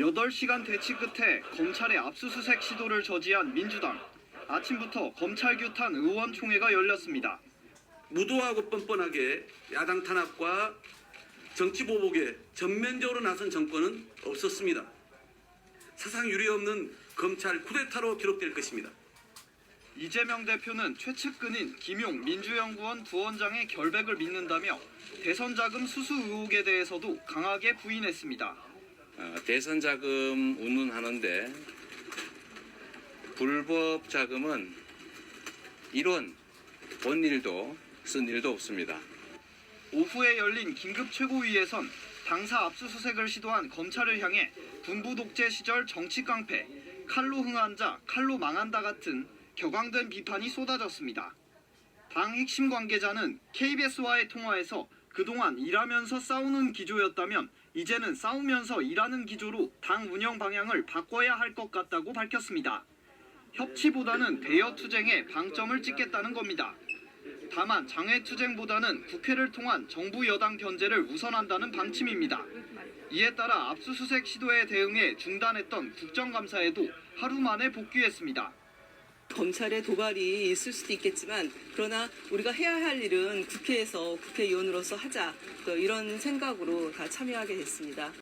8시간 대치 끝에 검찰의 압수수색 시도를 저지한 민주당. 아침부터 검찰 규탄 의원총회가 열렸습니다. 무도하고 뻔뻔하게 야당 탄압과 정치 보복에 전면적으로 나선 정권은 없었습니다. 사상 유례 없는 검찰 쿠데타로 기록될 것입니다. 이재명 대표는 최측근인 김용 민주연구원 부원장의 결백을 믿는다며 대선 자금 수수 의혹에 대해서도 강하게 부인했습니다. 어, 대선 자금 운운하는데 불법 자금은 이론 본 일도 쓴 일도 없습니다. 오후에 열린 긴급 최고위에선 당사 압수수색을 시도한 검찰을 향해 군부 독재 시절 정치 깡패, 칼로 흥한 자, 칼로 망한다 같은 격앙된 비판이 쏟아졌습니다. 당 핵심 관계자는 KBS와의 통화에서 그동안 일하면서 싸우는 기조였다면 이제는 싸우면서 일하는 기조로 당 운영 방향을 바꿔야 할 것 같다고 밝혔습니다. 협치보다는 대여 투쟁에 방점을 찍겠다는 겁니다. 다만 장외 투쟁보다는 국회를 통한 정부 여당 견제를 우선한다는 방침입니다. 이에 따라 압수수색 시도에 대응해 중단했던 국정감사에도 하루 만에 복귀했습니다. 검찰의 도발이 있을 수도 있겠지만 그러나 우리가 해야 할 일은 국회에서 국회의원으로서 하자 또 이런 생각으로 다 참여하게 됐습니다.